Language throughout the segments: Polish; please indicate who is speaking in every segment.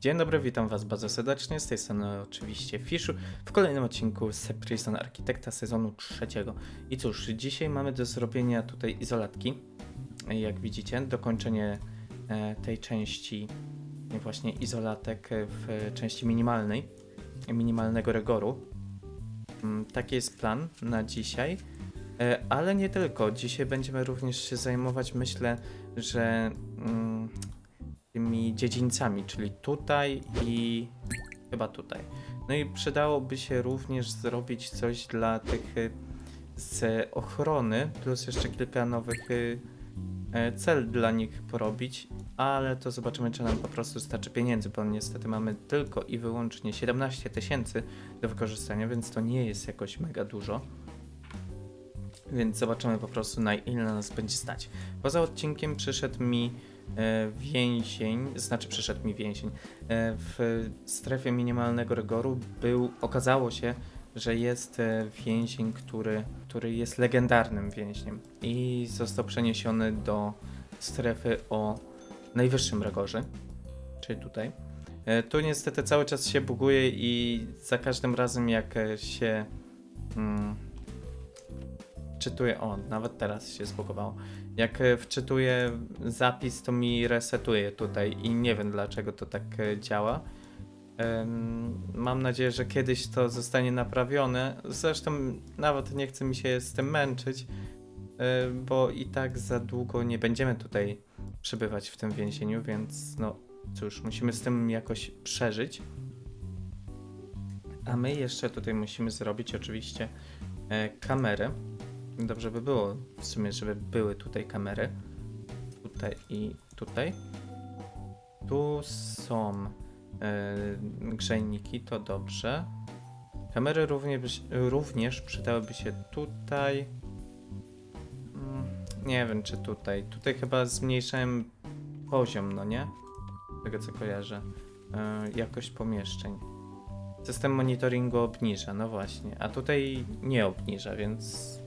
Speaker 1: Dzień dobry, witam was bardzo serdecznie, z tej strony oczywiście Fiszu w kolejnym odcinku z Architekta sezonu trzeciego. I cóż, dzisiaj mamy do zrobienia tutaj izolatki, jak widzicie, dokończenie e, tej części e, właśnie izolatek w części minimalnej, minimalnego rygoru. Mm, Taki jest plan na dzisiaj, E, ale nie tylko. Dzisiaj będziemy również się zajmować, myślę, że mm, tymi dziedzińcami, czyli tutaj i chyba tutaj. No i przydałoby się również zrobić coś dla tych y, z ochrony, plus jeszcze kilka nowych y, e, cel dla nich porobić, ale to zobaczymy, czy nam po prostu starczy pieniędzy, bo niestety mamy tylko i wyłącznie 17 tysięcy do wykorzystania, więc to nie jest jakoś mega dużo. Więc zobaczymy po prostu na ile nas będzie stać. Poza odcinkiem przyszedł mi więzień, znaczy przyszedł mi więzień. E, w strefie minimalnego rygoru był, okazało się, że jest e, więzień, który, który jest legendarnym więźniem i został przeniesiony do strefy o najwyższym rygorze, czyli tutaj. E, Tu niestety cały czas się buguje i za każdym razem jak e, się mm, wczytuję, o nawet teraz się zbugowało, jak e, wczytuję zapis, to mi resetuje tutaj i nie wiem dlaczego to tak e, działa. Mam nadzieję, że kiedyś to zostanie naprawione. Zresztą nawet nie chce mi się z tym męczyć, e, bo i tak za długo nie będziemy tutaj przebywać w tym więzieniu, więc no cóż, musimy z tym jakoś przeżyć. A my jeszcze tutaj musimy zrobić oczywiście e, Dobrze by było w sumie, żeby były tutaj kamery. Tutaj i tutaj. Tu są e, grzejniki, to dobrze. Kamery również, również przydałyby się tutaj. Mm, Nie wiem, czy tutaj. Tutaj chyba zmniejszałem poziom, no nie? Tego co kojarzę. E, jakość pomieszczeń. System monitoringu obniża, no właśnie. A tutaj nie obniża, więc.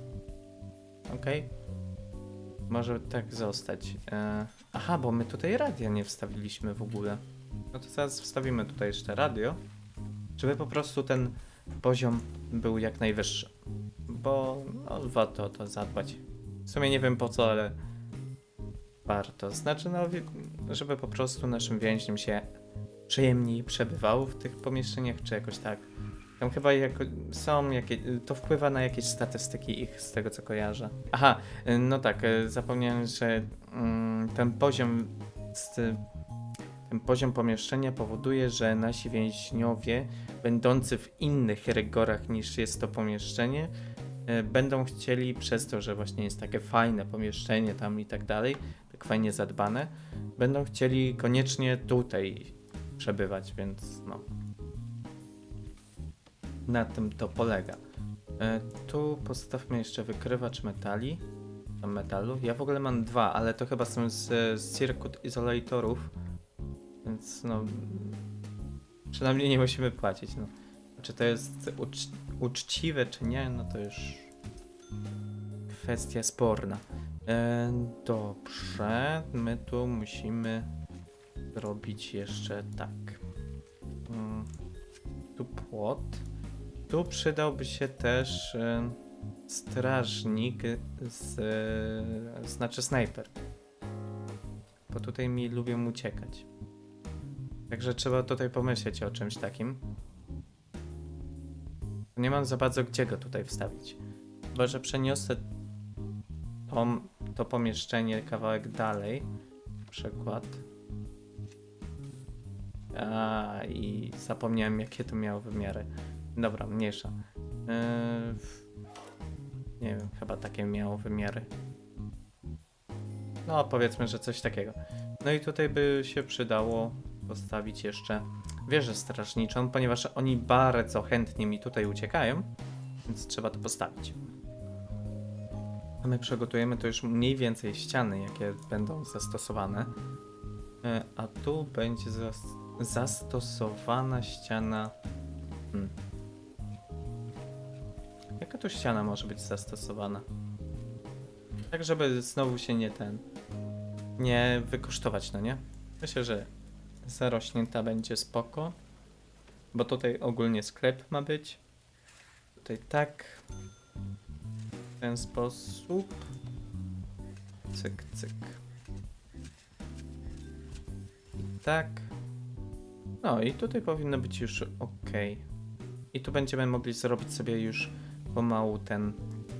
Speaker 1: Okej. Może tak zostać. E, aha, bo my tutaj radia nie wstawiliśmy w ogóle. No to zaraz wstawimy tutaj jeszcze radio, żeby po prostu ten poziom był jak najwyższy. Bo no, warto o to zadbać. W sumie nie wiem po co, ale warto. Znaczy, no, żeby po prostu naszym więźniom się przyjemniej przebywało w tych pomieszczeniach, czy jakoś tak. Tam chyba jako, są jakieś. To wpływa na jakieś statystyki ich z tego co kojarzę. Aha, y, no tak, y, zapomniałem, że mm, ten poziom. Ten poziom pomieszczenia powoduje, że nasi więźniowie, będący w innych rygorach niż jest to pomieszczenie, y, będą chcieli przez to, że właśnie jest takie fajne pomieszczenie tam i tak dalej, tak fajnie zadbane, będą chcieli koniecznie tutaj przebywać, więc no. Na tym to polega. E, tu postawmy jeszcze wykrywacz metali. Metalu. Ja w ogóle mam dwa, ale to chyba są z, z circuit isolatorów. Więc no. Przynajmniej nie musimy płacić. No. Czy to jest ucz uczciwe, czy nie, no to już kwestia sporna. E, dobrze, my tu musimy zrobić jeszcze tak. Mm, tu płot. Tu przydałby się też e, strażnik z, e, znaczy snajper. Bo tutaj mi lubią uciekać. Także trzeba tutaj pomyśleć o czymś takim. Nie mam za bardzo gdzie go tutaj wstawić. Chyba, że przeniosę to, to pomieszczenie kawałek dalej. Na przykład. A i zapomniałem jakie to miało wymiary. Dobra, mniejsza. Yy, nie wiem, chyba takie miało wymiary. No, powiedzmy, że coś takiego. No i tutaj by się przydało postawić jeszcze wieżę strażniczą, ponieważ oni bardzo chętnie mi tutaj uciekają, więc trzeba to postawić. A my przygotujemy to już mniej więcej ściany, jakie będą zastosowane. E, A tu będzie zas zastosowana ściana. Hmm. Jaka to ściana może być zastosowana? Tak, żeby znowu się nie ten. Nie wykosztować, no nie? Myślę, że zarośnięta będzie spoko. Bo tutaj ogólnie sklep ma być. Tutaj tak. W ten sposób. Cyk, cyk. I tak. No i tutaj powinno być już ok. I tu będziemy mogli zrobić sobie już pomału ten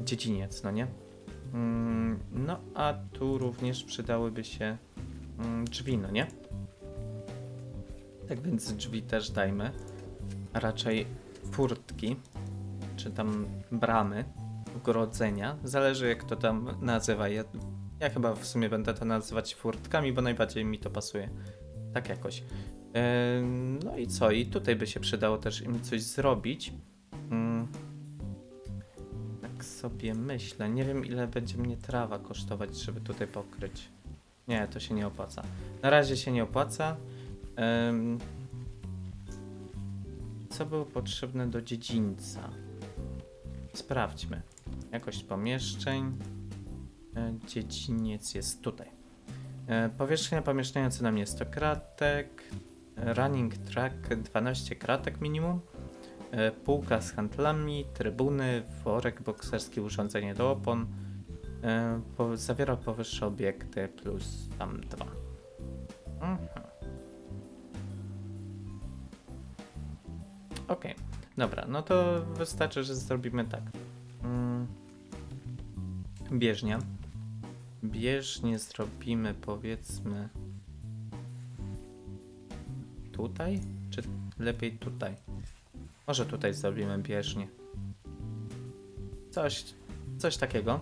Speaker 1: dziedziniec, no nie? Mm, no a tu również przydałyby się mm, drzwi, no nie? Tak więc drzwi też dajmy. A raczej furtki, czy tam bramy, ogrodzenia. Zależy jak to tam nazywa. Ja, ja chyba w sumie będę to nazywać furtkami, bo najbardziej mi to pasuje. Tak jakoś. Em, No i co? I tutaj by się przydało też im coś zrobić. Sobie myślę. Nie wiem ile będzie mnie trawa kosztować, żeby tutaj pokryć. Nie, to się nie opłaca. Na razie się nie opłaca. Em, Co było potrzebne do dziedzińca? Sprawdźmy. Jakość pomieszczeń. E, Dziedziniec jest tutaj. E, Powierzchnia pomieszczenia co najmniej 100 kratek. Running track 12 kratek minimum. E, Półka z handlami, trybuny, worek bokserski, urządzenie do opon. e, po- Zawiera powyższe obiekty plus tam dwa. Mhm. Okej, dobra, no to wystarczy, że zrobimy tak. Mm. Bieżnia. Bieżnie zrobimy powiedzmy tutaj, czy lepiej tutaj? Może tutaj zrobimy bieżnię. Coś, coś takiego.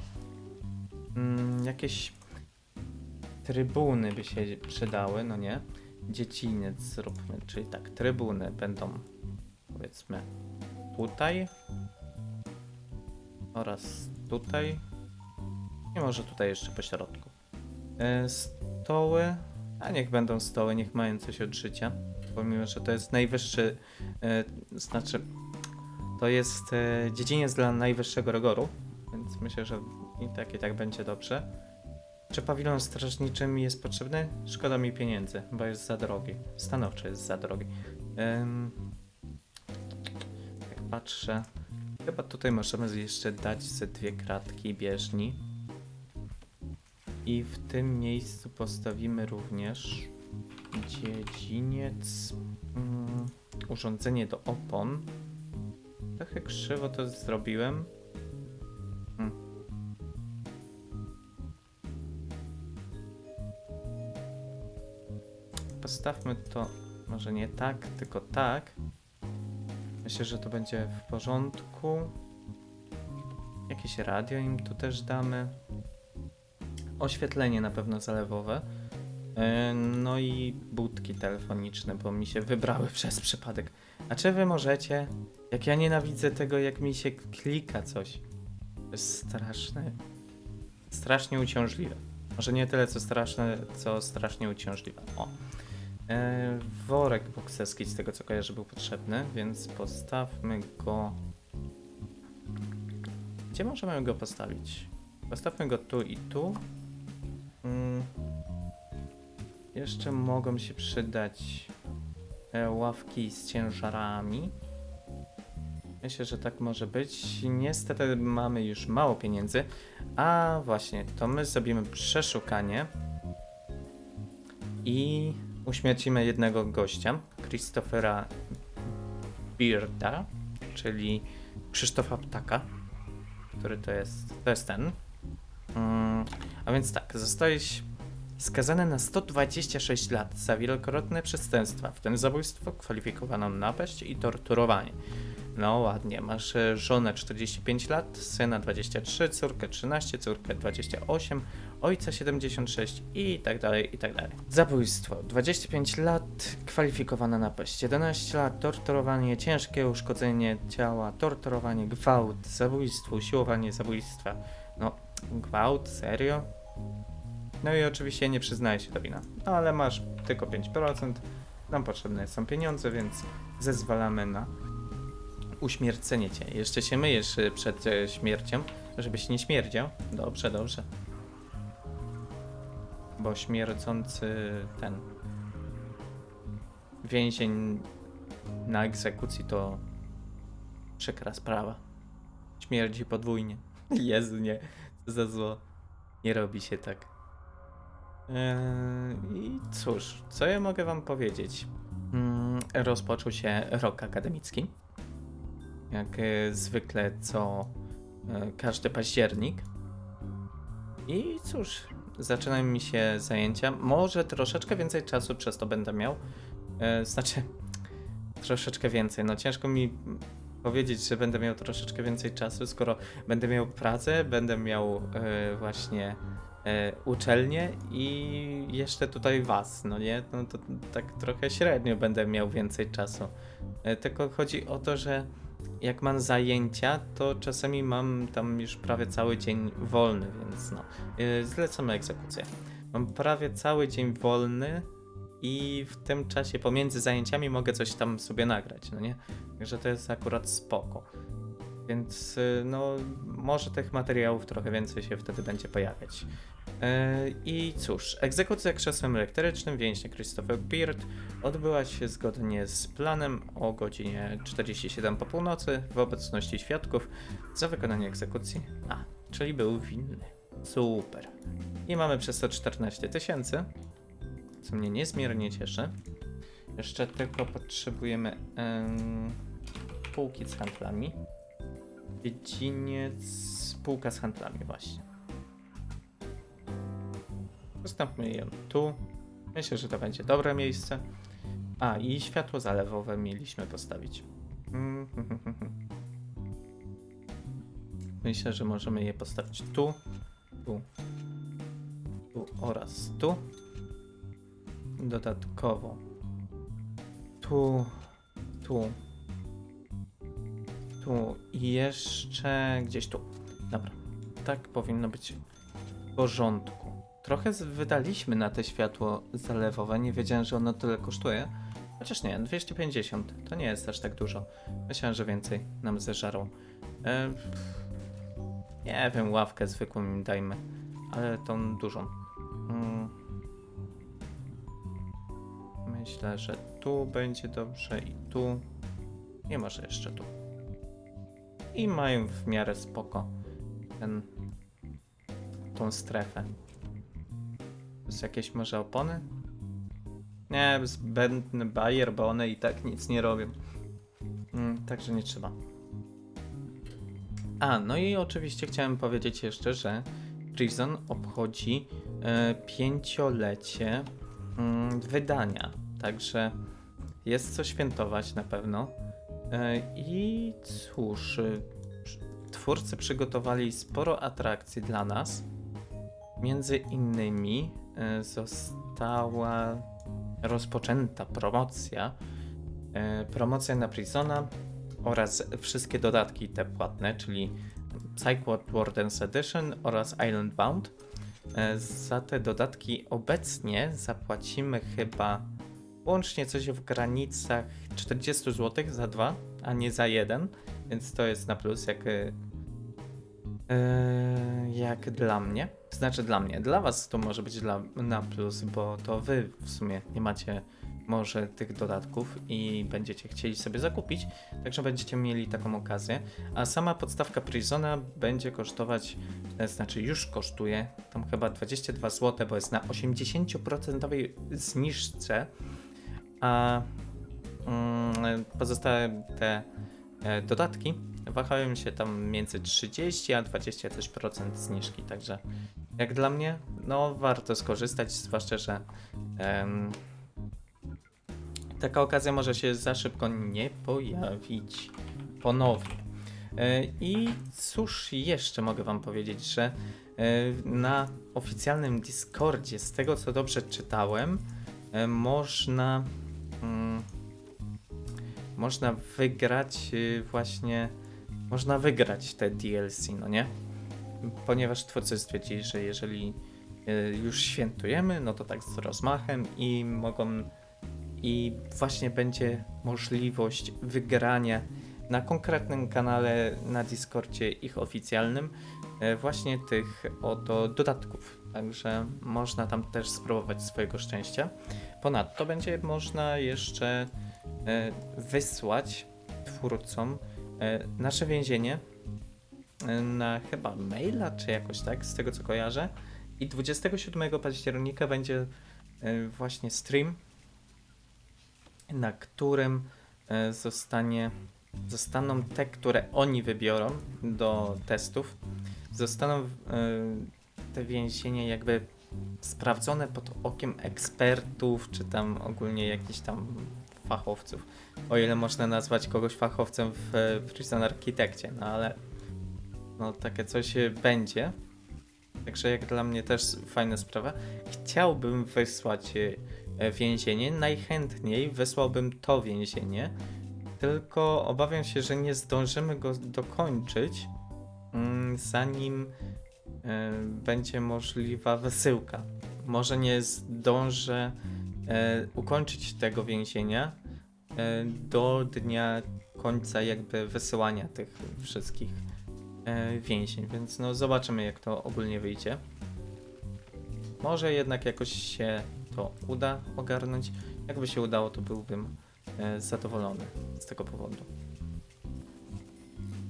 Speaker 1: Mm, jakieś trybuny by się przydały, no nie? Dziedziniec zróbmy, czyli tak, trybuny będą powiedzmy tutaj oraz tutaj i może tutaj jeszcze po środku. E, stoły, a niech będą stoły, niech mają coś od życia, pomimo, że to jest najwyższy, e, znaczy to jest e, dziedziniec dla najwyższego rygoru, więc myślę, że i tak i tak będzie dobrze. Czy pawilon strażniczy mi jest potrzebny? Szkoda mi pieniędzy, bo jest za drogi. Stanowczo jest za drogi. Ym, jak patrzę, chyba tutaj możemy jeszcze dać ze dwie kratki bieżni. I w tym miejscu postawimy również dziedziniec, mm, urządzenie do opon. Trochę krzywo to zrobiłem. Hmm. Postawmy to może nie tak, tylko tak. Myślę, że to będzie w porządku. Jakieś radio im tu też damy. Oświetlenie na pewno zalewowe. E, No i budki telefoniczne, bo mi się wybrały przez przypadek. A czy wy możecie? Jak ja nienawidzę tego, jak mi się klika coś. To jest straszne. Strasznie uciążliwe. Może nie tyle co straszne, co strasznie uciążliwe. O. E, worek bokserski z tego co kojarzę był potrzebny, więc postawmy go. Gdzie możemy go postawić? Postawmy go tu i tu. Mm. Jeszcze mogą się przydać e, ławki z ciężarami. Myślę, że tak może być. Niestety mamy już mało pieniędzy. A właśnie, to my zrobimy przeszukanie i uśmiercimy jednego gościa, Christophera Bearda, czyli Krzysztofa Ptaka, który to jest, to jest ten. Mm, a więc tak, zostałeś skazany na 126 lat za wielokrotne przestępstwa, w tym zabójstwo, kwalifikowaną napaść i torturowanie. No ładnie, masz e, żonę 45 lat, syna 23, córkę 13, córkę 28, ojca 76 i tak dalej, i tak dalej. Zabójstwo 25 lat, kwalifikowana napaść 11 lat, torturowanie, ciężkie uszkodzenie ciała, torturowanie, gwałt, zabójstwo, usiłowanie zabójstwa. No, gwałt, serio? No i oczywiście nie przyznaję się do wina, no, ale masz tylko 5%, nam potrzebne są pieniądze, więc zezwalamy na uśmiercenie cię. Jeszcze się myjesz y, przed e, śmiercią, żebyś nie śmierdział. Dobrze, dobrze. Bo śmierdzący ten. więzień na egzekucji to przykra sprawa. Śmierdzi podwójnie. Jezu, nie. Za zło. Nie robi się tak. Eee, I cóż, co ja mogę wam powiedzieć? Mm, rozpoczął się rok akademicki. Jak e, zwykle co e, każdy październik. I cóż, zaczynają mi się zajęcia. Może troszeczkę więcej czasu przez to będę miał. E, znaczy, troszeczkę więcej. No ciężko mi powiedzieć, że będę miał troszeczkę więcej czasu, skoro będę miał pracę, będę miał właśnie uczelnię i jeszcze tutaj was, no nie? No to tak trochę średnio będę miał więcej czasu. E, tylko chodzi o to, że jak mam zajęcia, to czasami mam tam już prawie cały dzień wolny, więc no. E, zlecamy egzekucję. Mam prawie cały dzień wolny i w tym czasie pomiędzy zajęciami mogę coś tam sobie nagrać, no nie? Także to jest akurat spoko. Więc y, no, może tych materiałów trochę więcej się wtedy będzie pojawiać. E, I cóż, egzekucja krzesłem elektrycznym więźnia Christopher Beard odbyła się zgodnie z planem o godzinie 47 po północy w obecności świadków za wykonanie egzekucji. A, czyli był winny. Super. I mamy przez to 14 tysięcy, co mnie niezmiernie cieszy. Jeszcze tylko potrzebujemy em, półki z handlami. Dziedziniec, półka z handlami właśnie. Zostawmy ją tu. Myślę, że to będzie dobre miejsce. A, i światło zalewowe mieliśmy postawić. Myślę, że możemy je postawić tu, tu, tu oraz tu. Dodatkowo tu, tu, tu i jeszcze gdzieś tu. Dobra, tak powinno być w porządku. Trochę wydaliśmy na te światło zalewowe, nie wiedziałem, że ono tyle kosztuje. Chociaż nie, 250 to nie jest aż tak dużo. Myślałem, że więcej nam zeżarą. E, nie wiem, ławkę zwykłą im dajmy, ale tą dużą. Mm. Myślę, że tu będzie dobrze i tu. Nie może jeszcze tu. I mają w miarę spoko ten, tą strefę. Z jakieś może opony? Nie, zbędny bajer, bo one i tak nic nie robią. Mm, także nie trzeba. A, no i oczywiście chciałem powiedzieć jeszcze, że Prison obchodzi e, pięciolecie mm, wydania. Także jest co świętować na pewno. E, I cóż, y, twórcy przygotowali sporo atrakcji dla nas. Między innymi e, została rozpoczęta promocja. E, promocja na Prisona oraz wszystkie dodatki te płatne, czyli Psychwat Wardens Edition oraz Island Bound. Za te dodatki obecnie zapłacimy chyba łącznie coś w granicach 40 zł za dwa, a nie za jeden, więc to jest na plus jak, e, jak dla mnie. Znaczy dla mnie, dla was to może być dla, na plus, bo to wy w sumie nie macie może tych dodatków i będziecie chcieli sobie zakupić, także będziecie mieli taką okazję. A sama podstawka Prisona będzie kosztować, e, znaczy już kosztuje, tam chyba 22 zł, bo jest na 80% zniżce, a mm, pozostałe te e, dodatki wahają się tam między 30 a 20 coś procent zniżki, także jak dla mnie, no warto skorzystać, zwłaszcza, że em, taka okazja może się za szybko nie pojawić ponownie. E, I cóż jeszcze mogę Wam powiedzieć, że e, na oficjalnym Discordzie, z tego co dobrze czytałem, można mm, można wygrać y, właśnie można wygrać te DLC, no nie? Ponieważ twórcy stwierdzili, że jeżeli y, już świętujemy, no to tak z rozmachem i mogą i właśnie będzie możliwość wygrania na konkretnym kanale na Discordzie ich oficjalnym e, właśnie tych oto dodatków. Także można tam też spróbować swojego szczęścia. Ponadto będzie można jeszcze e, wysłać twórcom e, nasze więzienie e, na chyba maila, czy jakoś tak, z tego co kojarzę. I 27 października będzie właśnie stream, na którym zostanie, zostaną te, które oni wybiorą do testów, zostaną te więzienia jakby sprawdzone pod okiem ekspertów, czy tam ogólnie jakichś tam fachowców. O ile można nazwać kogoś fachowcem w Prison Architekcie, no ale no takie coś będzie. Także jak dla mnie też fajna sprawa. Chciałbym wysłać e, więzienie, najchętniej wysłałbym to więzienie, tylko obawiam się, że nie zdążymy go dokończyć, mm, zanim będzie możliwa wysyłka. Może nie zdążę e, ukończyć tego więzienia e, do dnia końca jakby wysyłania tych wszystkich e, więzień, więc no zobaczymy jak to ogólnie wyjdzie. Może jednak jakoś się to uda ogarnąć. Jakby się udało, to byłbym e, zadowolony z tego powodu.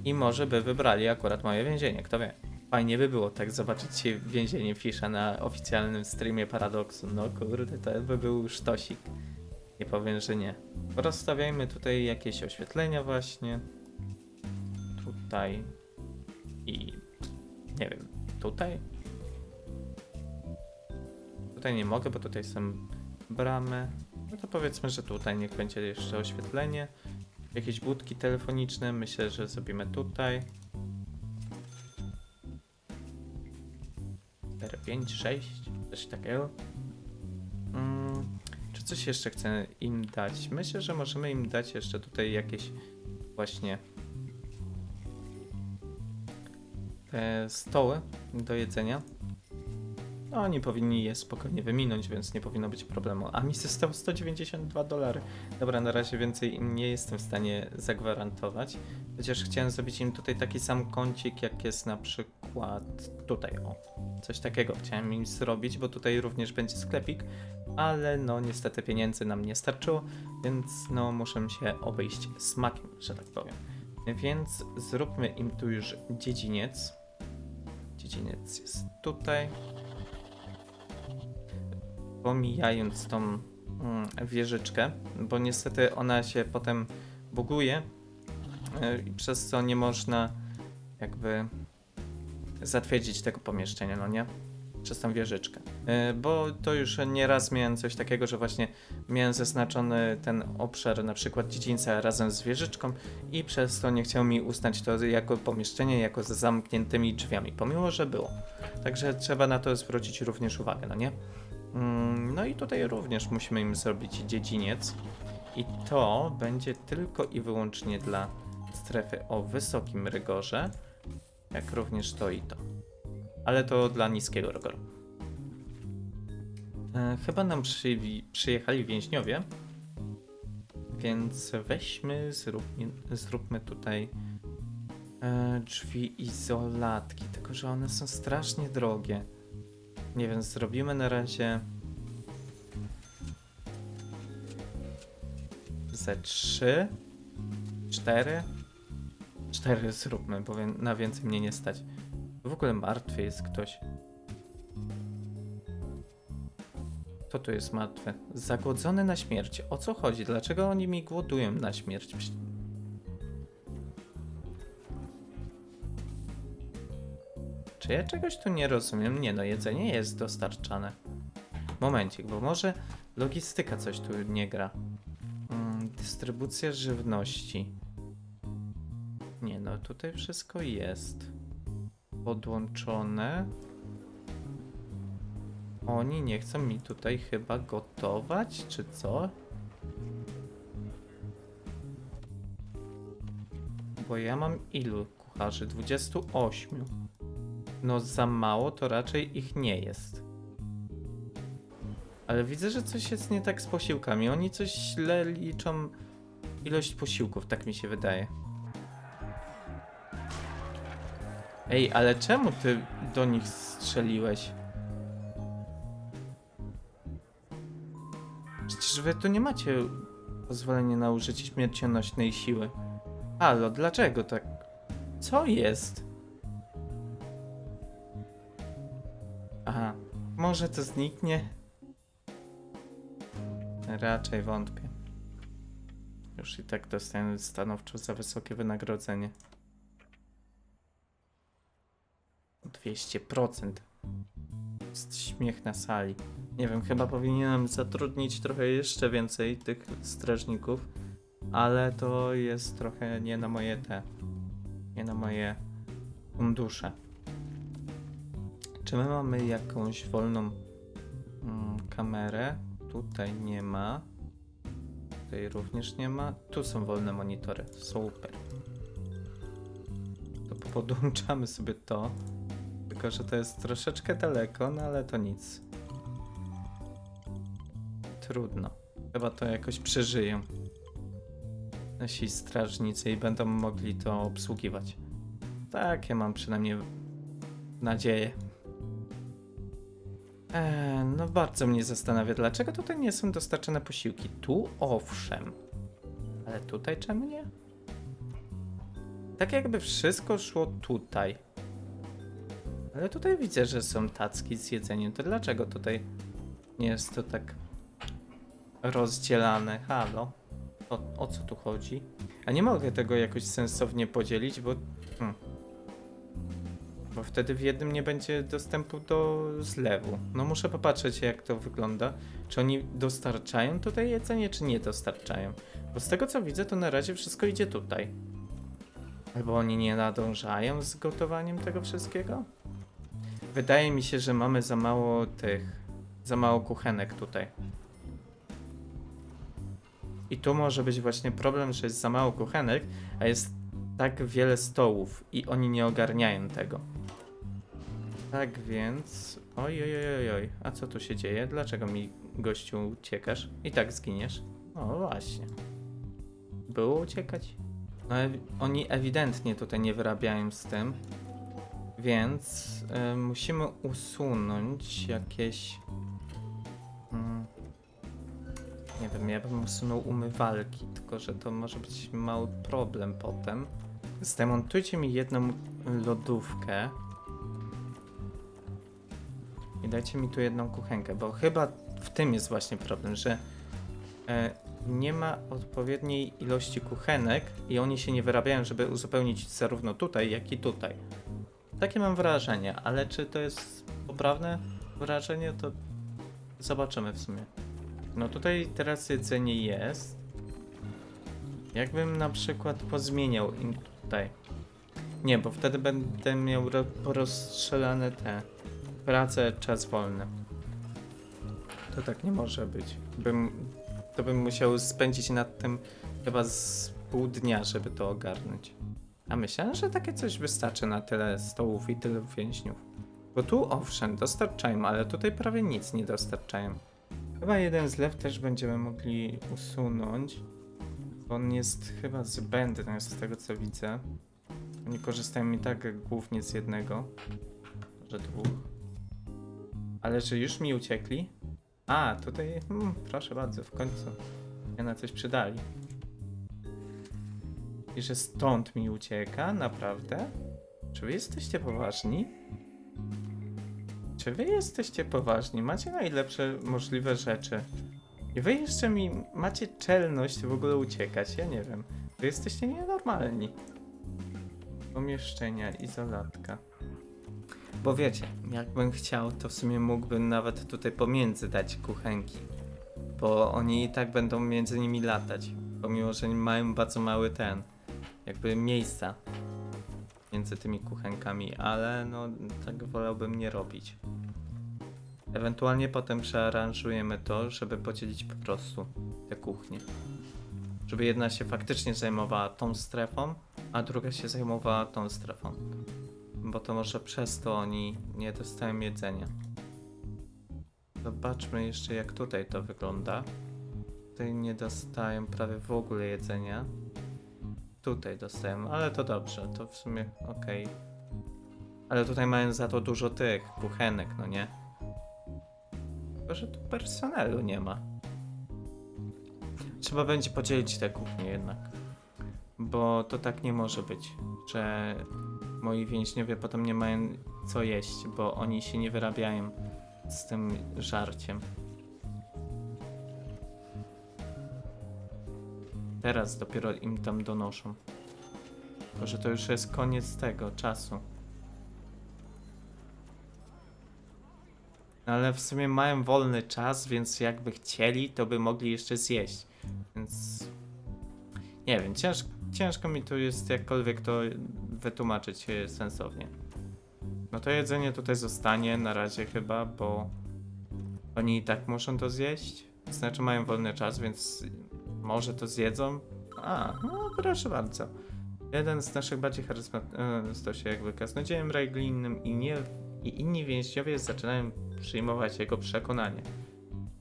Speaker 1: I może by wybrali akurat moje więzienie, kto wie. Fajnie by było tak zobaczyć się więzienie Fisza na oficjalnym streamie Paradoksu. No kurde, to by był sztosik. Nie powiem, że nie. Rozstawiajmy tutaj jakieś oświetlenia właśnie. Tutaj. I nie wiem, tutaj? Tutaj nie mogę, bo tutaj są bramy. No to powiedzmy, że tutaj niech będzie jeszcze oświetlenie. Jakieś budki telefoniczne, myślę, że zrobimy tutaj. 5, 6, coś takiego. Mm, czy coś jeszcze chcę im dać? Myślę, że możemy im dać jeszcze tutaj jakieś właśnie te stoły do jedzenia. No, oni powinni je spokojnie wyminąć, więc nie powinno być problemu. A mi zostało 192 dolary. Dobra, na razie więcej im nie jestem w stanie zagwarantować. Chociaż chciałem zrobić im tutaj taki sam kącik, jak jest na przykład tutaj, o. Coś takiego chciałem im zrobić, bo tutaj również będzie sklepik, ale no niestety pieniędzy nam nie starczyło, więc no muszę się obejść smakiem, że tak powiem. Więc zróbmy im tu już dziedziniec. Dziedziniec jest tutaj. Pomijając tą mm, wieżyczkę, bo niestety ona się potem buguje yy, i przez co nie można jakby zatwierdzić tego pomieszczenia, no nie? Przez tą wieżyczkę. Yy, bo to już nieraz miałem coś takiego, że właśnie miałem zaznaczony ten obszar, na przykład dziedzińca razem z wieżyczką i przez to nie chciał mi uznać to jako pomieszczenie, jako z zamkniętymi drzwiami, pomimo, że było. Także trzeba na to zwrócić również uwagę, no nie? Mm, No i tutaj również musimy im zrobić dziedziniec. I to będzie tylko i wyłącznie dla strefy o wysokim rygorze, jak również to i to. Ale to dla niskiego rygoru. E, chyba nam przywi- przyjechali więźniowie, więc weźmy, zróbmy, zróbmy tutaj e, drzwi izolatki, tylko że one są strasznie drogie. Nie wiem, zrobimy na razie ze trzy, cztery, cztery zróbmy, bo na więcej mnie nie stać. W ogóle martwy jest ktoś. Kto tu jest martwy? Zagłodzony na śmierć. O co chodzi? Dlaczego oni mi głodują na śmierć? Czy ja czegoś tu nie rozumiem? Nie no, jedzenie jest dostarczane. Momencik, bo może logistyka coś tu nie gra. Mm, dystrybucja żywności. Nie no, tutaj wszystko jest. Podłączone. Oni nie chcą mi tutaj chyba gotować, czy co? Bo ja mam ilu kucharzy? 28. No za mało to raczej ich nie jest. Ale widzę, że coś jest nie tak z posiłkami. Oni coś źle liczą ilość posiłków, tak mi się wydaje. Ej, ale czemu ty do nich strzeliłeś? Przecież wy tu nie macie pozwolenia na użycie śmiercionośnej siły. Halo, dlaczego tak? Co jest? Aha, może to zniknie? Raczej wątpię. Już i tak dostaję stanowczo za wysokie wynagrodzenie. 200%. Jest śmiech na sali. Nie wiem, chyba powinienem zatrudnić trochę jeszcze więcej tych strażników, ale to jest trochę nie na moje te, nie na moje fundusze. Czy my mamy jakąś wolną mm, kamerę? Tutaj nie ma. Tutaj również nie ma. Tu są wolne monitory. Super. To podłączamy sobie to. Tylko, że to jest troszeczkę daleko, no ale to nic. Trudno. Chyba to jakoś przeżyją. Nasi strażnicy i będą mogli to obsługiwać. Tak, ja mam przynajmniej nadzieję. Eee, no bardzo mnie zastanawia, dlaczego tutaj nie są dostarczane posiłki. Tu owszem, ale tutaj czemu nie? Tak jakby wszystko szło tutaj. Ale tutaj widzę, że są tacki z jedzeniem. To dlaczego tutaj nie jest to tak rozdzielane? Halo? O, o co tu chodzi? A nie mogę tego jakoś sensownie podzielić, bo... Hmm. Bo wtedy w jednym nie będzie dostępu do zlewu. No muszę popatrzeć jak to wygląda. Czy oni dostarczają tutaj jedzenie, czy nie dostarczają? Bo z tego co widzę, to na razie wszystko idzie tutaj. Albo oni nie nadążają z gotowaniem tego wszystkiego? Wydaje mi się, że mamy za mało tych, za mało kuchenek tutaj. I tu może być właśnie problem, że jest za mało kuchenek, a jest tak wiele stołów i oni nie ogarniają tego. Tak więc... Oj, oj, oj, oj. A co tu się dzieje? Dlaczego mi, gościu, uciekasz? I tak zginiesz. O, właśnie. Było uciekać? No, oni ewidentnie tutaj nie wyrabiają z tym. Więc y, musimy usunąć jakieś. Mm, nie wiem, ja bym usunął umywalki, tylko że to może być mały problem potem. Zdemontujcie mi jedną lodówkę. I dajcie mi tu jedną kuchenkę, bo chyba w tym jest właśnie problem, że e, nie ma odpowiedniej ilości kuchenek i oni się nie wyrabiają, żeby uzupełnić zarówno tutaj, jak i tutaj. Takie mam wrażenie, ale czy to jest poprawne wrażenie, to zobaczymy w sumie. No tutaj teraz jedzenie jest. Jakbym na przykład pozmieniał im tutaj. Nie, bo wtedy będę miał ro- porozstrzelane te prace, czas wolny. To tak nie może być. Bym, to bym musiał spędzić nad tym chyba z pół dnia, żeby to ogarnąć. A myślałem, że takie coś wystarczy na tyle stołów i tyle więźniów. Bo tu owszem, dostarczają, ale tutaj prawie nic nie dostarczają. Chyba jeden zlew też będziemy mogli usunąć. Bo on jest chyba zbędny z tego co widzę. Oni korzystają i tak głównie z jednego. Może dwóch. Ale że już mi uciekli? A, tutaj, hmm, proszę bardzo, w końcu mnie na coś przydali. I że stąd mi ucieka? Naprawdę? Czy wy jesteście poważni? Czy wy jesteście poważni? Macie najlepsze możliwe rzeczy. I wy jeszcze mi macie czelność w ogóle uciekać? Ja nie wiem. Wy jesteście nienormalni. Pomieszczenia, izolatka. Bo wiecie, jakbym chciał, to w sumie mógłbym nawet tutaj pomiędzy dać kuchenki. Bo oni i tak będą między nimi latać. Pomimo, że mają bardzo mały ten, jakby miejsca między tymi kuchenkami, ale no tak wolałbym nie robić. Ewentualnie potem przearanżujemy to, żeby podzielić po prostu te kuchnie. Żeby jedna się faktycznie zajmowała tą strefą, a druga się zajmowała tą strefą. Bo to może przez to oni nie dostają jedzenia. Zobaczmy jeszcze jak tutaj to wygląda. Tutaj nie dostają prawie w ogóle jedzenia. Tutaj dostają, ale to dobrze, to w sumie okej. Ale tutaj mają za to dużo tych kuchenek, no nie? Tylko, że tu personelu nie ma. Trzeba będzie podzielić te kuchnie jednak. Bo to tak nie może być, że moi więźniowie potem nie mają co jeść, bo oni się nie wyrabiają z tym żarciem. Teraz dopiero im tam donoszą. Tylko, że to już jest koniec tego czasu. No Ale w sumie mają wolny czas, więc jakby chcieli, to by mogli jeszcze zjeść. Więc nie wiem, ciężko, ciężko mi tu jest jakkolwiek to wytłumaczyć sensownie. No to jedzenie tutaj zostanie na razie chyba, bo oni i tak muszą to zjeść. Znaczy mają wolny czas, więc może to zjedzą. A, no proszę bardzo. Jeden z naszych bardziej charyzmatycznych, stał się jakby kaznodziejem religijnym i, nie, i inni więźniowie zaczynają przyjmować jego przekonanie.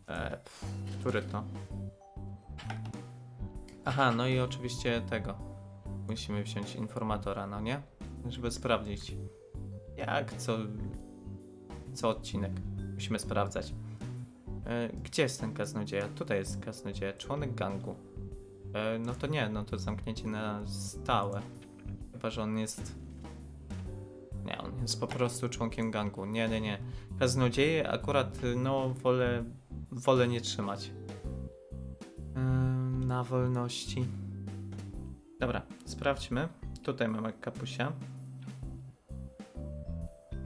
Speaker 1: E, który to? Aha, no i oczywiście tego. Musimy wziąć informatora, no nie? Żeby sprawdzić. Jak co. Co odcinek. Musimy sprawdzać. E, gdzie jest ten kaznodzieja? Tutaj jest kaznodzieja, członek gangu. E, no to nie, no to zamknięcie na stałe. Chyba, że on jest. Nie, on jest po prostu członkiem gangu. Nie, nie, nie. Kaznodzieje akurat, y, no, wolę, wolę nie trzymać. Ym, na wolności. Dobra, sprawdźmy. Tutaj mamy kapusia.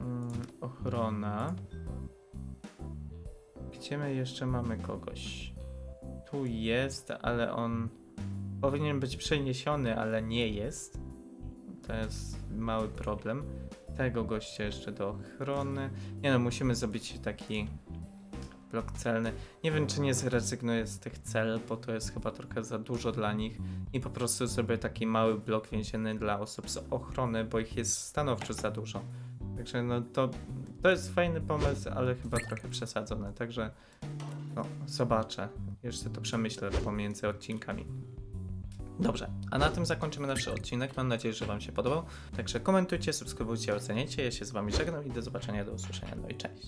Speaker 1: Ym, ochrona. Gdzie jeszcze mamy kogoś? Tu jest, ale on powinien być przeniesiony, ale nie jest. To jest mały problem. Tego gościa jeszcze do ochrony. Nie no, musimy zrobić taki blok celny. Nie wiem, czy nie zrezygnuję z tych cel, bo to jest chyba trochę za dużo dla nich. I po prostu zrobię taki mały blok więzienny dla osób z ochrony, bo ich jest stanowczo za dużo. Także no to, to jest fajny pomysł, ale chyba trochę przesadzony. Także no, zobaczę. Jeszcze to przemyślę pomiędzy odcinkami. Dobrze, a na tym zakończymy nasz odcinek. Mam nadzieję, że Wam się podobał. Także komentujcie, subskrybujcie, oceniajcie. Ja się z Wami żegnam i do zobaczenia, do usłyszenia. No i cześć.